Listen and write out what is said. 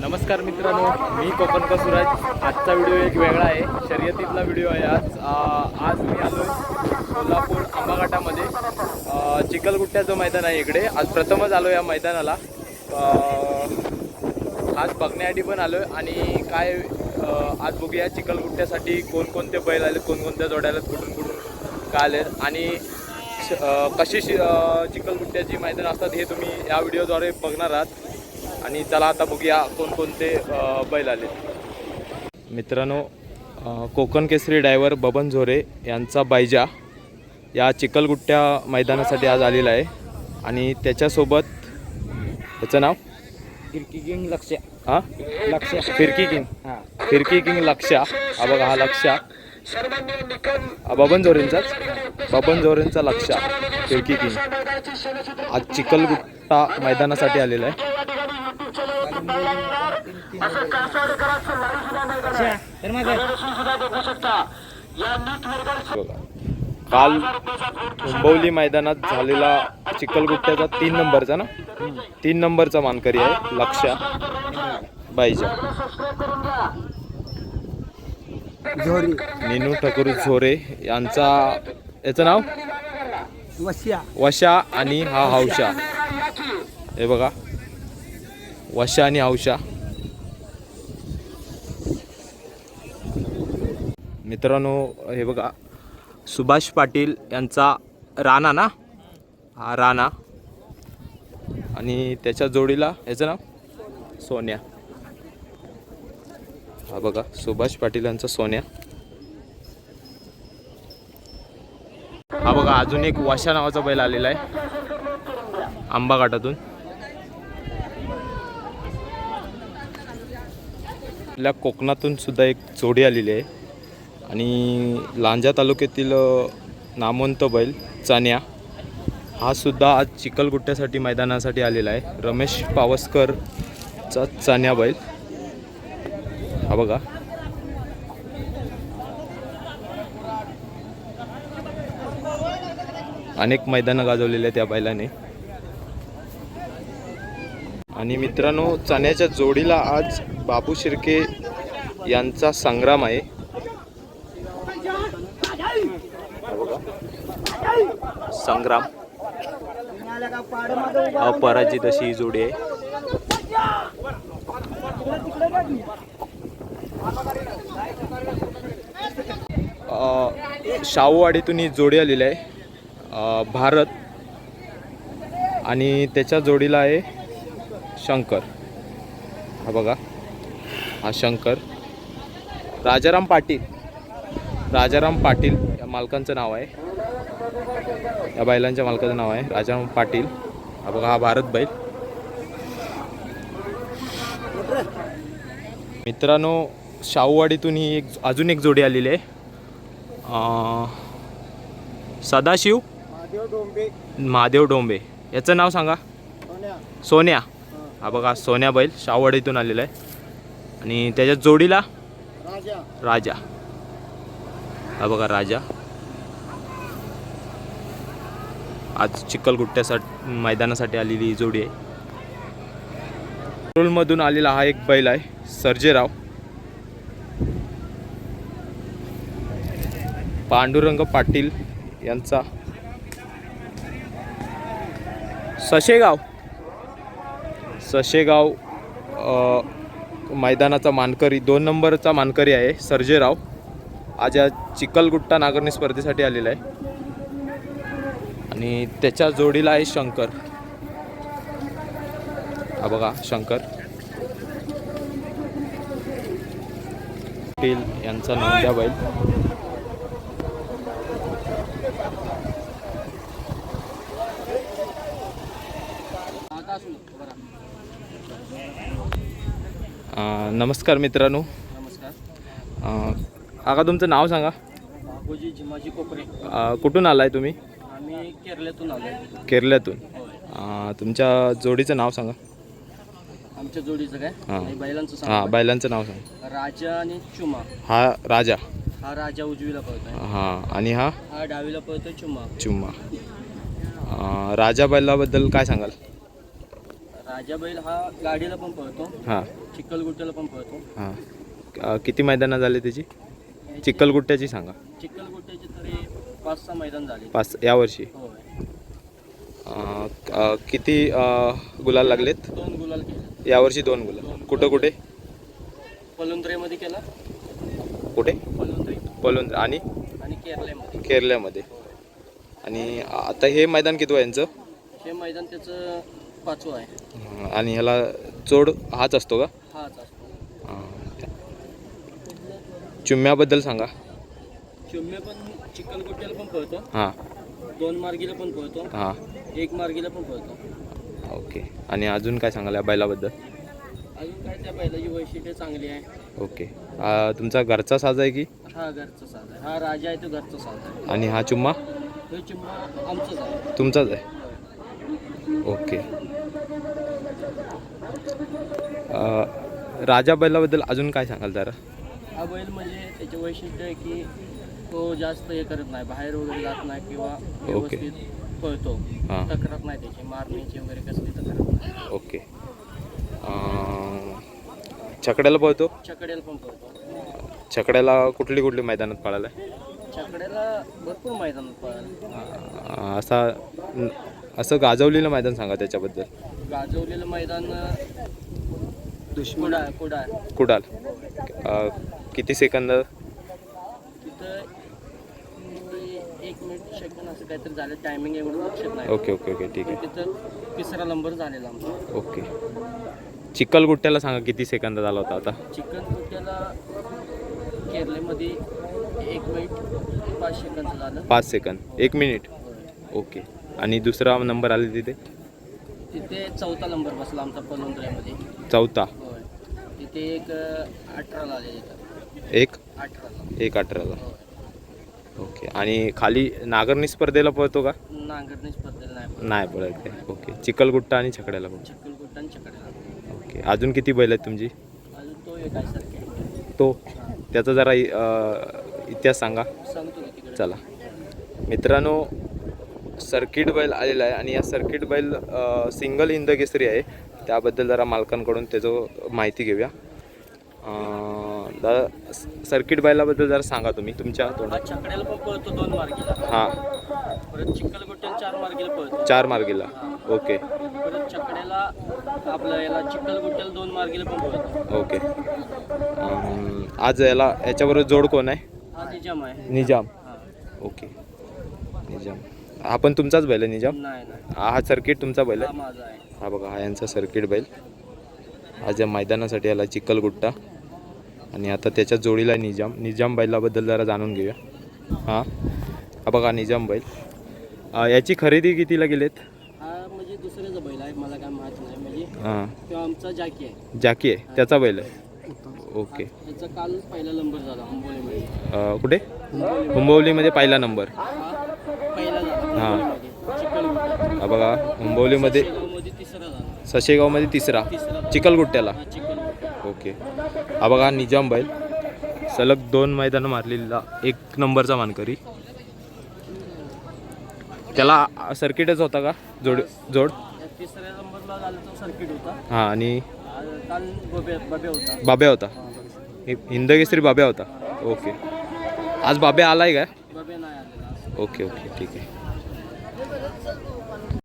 नमस्कार मित्रांनो मी कोकणकर सुराज आजचा व्हिडिओ एक वेगळा आहे. शर्यतीतला व्हिडिओ आहे आज. आज मी आलो कोल्हापूर आंबाघाटामध्ये. चिखलगुट्ट्याचं मैदान आहे इकडे. आज प्रथमच आलो या मैदानाला. आज बघण्यासाठी पण आलो आहे आणि काय आज बघूया चिखलगुट्ट्यासाठी कोणकोणते बैल आले कोणकोणत्या जोड्या कुठून कुठून काय आले आणि श- कशी शि चिखलगुट्ट्याची मैदान असतात हे तुम्ही या व्हिडिओद्वारे बघणार आहात. आणि चला आता बघूया कोणकोणते बैल आले. मित्रांनो कोकण केसरी डायव्हर बबन झोरे यांचा बायजा या चिखलगुट्ट्या मैदानासाठी आज आलेला आहे. आणि त्याच्यासोबत त्याचं नाव? फिरकी किंग लक्ष हां? लक्ष फिरकी किंग. हा. फिरकी किंग लक्षा हा बघा हा लक्षा हा बबन झोरेंचाच? बबन झोरेंचा लक्षा फिरकी किंग. आज चिखलगुट्टा मैदानासाठी आलेला आहे. बघा. काल मुंबवली मैदानात झालेला चिखलगुट्ट्याचा तीन नंबरचा ना? तीन नंबरचा मानकरी आहे लक्षा बाईजा. झोरी निनू ठाकूर झोरे यांचा याचं नाव? वशा आणि हा हौशा हे बघा. वशा आणि हौशा मित्रांनो हे बघा सुभाष पाटील यांचा राणा ना? हा राणा. आणि त्याच्या जोडीला याचं नाव? सोन्या. हा बघा सुभाष पाटील यांचा सोन्या. हा बघा अजून एक वशा नावाचा बैल आलेला आहे आंबा घाटातून आपल्या कोकणातून सुद्धा एक जोडी आलेली आहे. आणि लांजा तालुक्यातील नामवंत बैल चान्या हा सुद्धा आज चिखलगुट्ट्यासाठी मैदानासाठी आलेला आहे. रमेश पावसकरचा चान्या बैल. हा बघा. अनेक मैदानं गाजवलेले आहेत त्या बैलाने. आणि मित्रांनो चण्याच्या जोडीला आज बाबू शिर्के यांचा संग्राम आहे. संग्राम. अपराजित अशी ही जोडी आहे. शाहूवाडीतून ही जोडी आलेली आहे. भारत. आणि त्याच्या जोडीला आहे शंकर. हा बघा. हा शंकर. राजाराम पाटील. राजाराम पाटील या मालकांचं नाव आहे. या बैलांच्या मालकाचं नाव आहे. राजाराम पाटील. हा बघा हा भारत बैल. मित्रांनो शाहूवाडीतून ही एक अजून एक जोडी आलेली आहे. सदाशिव महादेव डोंबे. याचं नाव सांगा. सोन्या. हा बघा सोन्या बैल शाहूवाडीतून आलेला आहे. आणि त्याच्या जोडीला राजा. हा बघा राजा. आज चिखलगुट्ट्यासाठी मैदानासाठी आलेली ही जोडी आहे. मधून आलेला हा एक बैल आहे सर्जेराव. पांडुरंग पाटील यांचा. सशेगाव. सशेगाव मैदानाचा मानकरी दोन नंबरचा मानकरी आहे सर्जेराव. आज या चिखलगुट्टा नागरणी स्पर्धेसाठी आलेला आहे. आणि त्याच्या जोडीला आहे शंकर. हा बघा शंकर. पाटील यांचा नंद्या बैल. नमस्कार मित्रांनो. नमस्कार. अ, काका तुमचं नाव सांगा. बाबूजी जिमाजी कोपरे. कुठून आलाय तुम्ही? आम्ही केरळातून आलो केरळ्यातून अ, तुमच्या जोडीचं नाव सांगा. आमच्या जोडीचं काय? हा. आणि बैलांचं हां बैलांचं नाव सांगा. राजा आणि चुमा. हा राजा. हा राजा उजवीला पळतोय. हां आणि हा? हा डावीला पळतोय चुमा. चुम्मा अ, राजा बैलाबद्दल काय सांगाल? राजा बैल हा गाडीला पण पळतो. हां. चिखलगुट्ट्याला पण पळतो. हां. अ, किती मैदानं झाले त्याची? चिखलगुट्ट्याची सांगा. चिखलगुट्ट्याचे तरी पाच सहा मैदान झाले. पाच यावर्षी होय. अ, अ, किती अ, गुलाल लागलेत? दोन गुलाल केले यावर्षी दोन गुलाल. कुठं कुठे? पलुंद्रेमध्ये केला? कुठे? पलुंद्रे. पलून आणि? आणि केरल्यामध्ये. आणि आता हे मैदान किती आहे यांचं? हे मैदान त्याचं पाचवं आहे. आणि ह्याला जोड हाच असतो का? हाच असतो. चुम्याबद्दल सांगा. चिम्मे पण चिखलगुट्ट्याला पण पळतो. हां. दोन मार्गीला पण पळतो. हां. एक मार्गीला पण पळतो. ओके. आणि अजून काय सांगाल या बैलाबद्दल? अजून काय त्या बैलाची वैशिष्ट्य चांगली आहे. ओके. तुमचा घरचा साज आहे की? हा घरचा साज आहे. हा राजा आहे तो घरचा साज आहे. आणि हा चुम्मा? तो चिम्मा आमचाच आहे. तुमचाच आहे. ओके. राजा बैलाबद्दल अजून काय सांगाल जरा हा बैल म्हणजे त्याचे वैशिष्ट्य आहे की तो जास्त हे करत नाही बाहेर वगैरे जात नाही किंवा व्यवस्थित पळतो. हां. तक्रार नाही त्याची मारण्याची वगैरे कसली तक्रार नाही. ओके. छकड्याला पळतो? चकड्याला पण पळतो. छकड्याला कुठली कुठली मैदानात पळाला आहे चकड्याला भरपूर मैदानात पळाला असा असं गाजवलेलं मैदान सांगा त्याच्याबद्दल. गाजवलेलं मैदान कुडा कुडा कुडाल अ, किती सेकंद? तिथं एक मिनिट असं काहीतरी झालं. टायमिंग एवढं लक्षात नाही. ओके ओके ओके ठीक आहे. तिथं तिसरा नंबर झालेला आमचा. ओके. चिखलगुट्ट्याला सांगा किती सेकंद झाला होता आता? चिकन कुट्याला केरळमध्ये एक मिनिट पाच सेकंद झालं. पाच सेकंद. एक मिनिट. ओके. आणि दुसरा नंबर आले तिथे? तिथे चौथा नंबर बसला आमचा पलोंद्र्यामध्ये चौथा. होय. तिथे एक अठराला आले एक? अठराला. एक अठराला. ओके. आणि खाली नागरणी स्पर्धेला पळतो का? नांगरणी स्पर्धेला नाही पण नाही पळत आहे. ओके. चिखलगुट्टा आणि छकड्याला पण चिखलकुट्टा आणि चकड्याला ओके. अजून किती बैल आहेत तुमची? अजून तो एक आहे सारखे. तो? त्याचा जरा अ, इतिहास सांगा. सांगतो की तिकडे. चला. मित्रांनो सर्किट बैल आलेला आहे आणि या सर्किट बैल सिंगल हिंद केसरी आहे. त्याबद्दल जरा मालकांकडून त्याचं माहिती घेऊया. दादा सर्किट बैलाबद्दल जरा सांगा तुम्ही तुमच्या छकड्याला पण पळतो दोन मार्गीला. हां. परत चिखलकुट्ट्याला चार मार्गीला पळतो. चार मार्गीला. ओके. परत चकड्याला आपलं याला चिखलकुट्ट्याला दोन मार्गीला पण पळतो. ओके. आज याला याच्याबरोबर जोड कोण आहे? हा निजाम आहे. निजाम. ओके. निजाम. हा पण तुमचाच बैल आहे निजाम? नाही नाही. हा सर्किट तुमचा बैल हा आहे माझा आहे. हा बघा हा यांचा सर्किट बैल. आज या मैदानासाठी आला चिखलगुट्टा आणि आता त्याच्या जोडीला निजाम. निजाम बैलाबद्दल जरा जाणून घेऊया. हां हा बघा निजाम बैल. अं, याची खरेदी कितीला गेलेत? हा म्हणजे दुसऱ्याचा बैल आहे मला काय माहीत नाही. म्हणजे हां. तो आमचा जाकी आहे. जाकी आहे त्याचा बैल आहे? ओके. त्याचा कालच पहिला नंबर झाला अंबोलीमध्ये. अं, कुठे? अंबोली हुंबवलीमध्ये पहिला नंबर. हा. पहिला झाला अंबोलीमध्ये हा बघा हुंबवलीमध्ये तिसरा झाला सशेगावमध्ये तिसरा चिखलगुट्ट्याला. ओके. हा बघा निजाम बैल. सलग दोन मैदानं मारलेला एक नंबरचा मानकरी. त्याला सर्किटच होता का? जोड जोड? तिसऱ्या नंबरला झाला तो सर्किट होता हां आणि काल बबे बबे होता. बाब्या होता हिंदकेसरी बाब्या होता. ओके. आज बाब्या आलाय काय? बबे नाही ओके ओके ठीक आहे.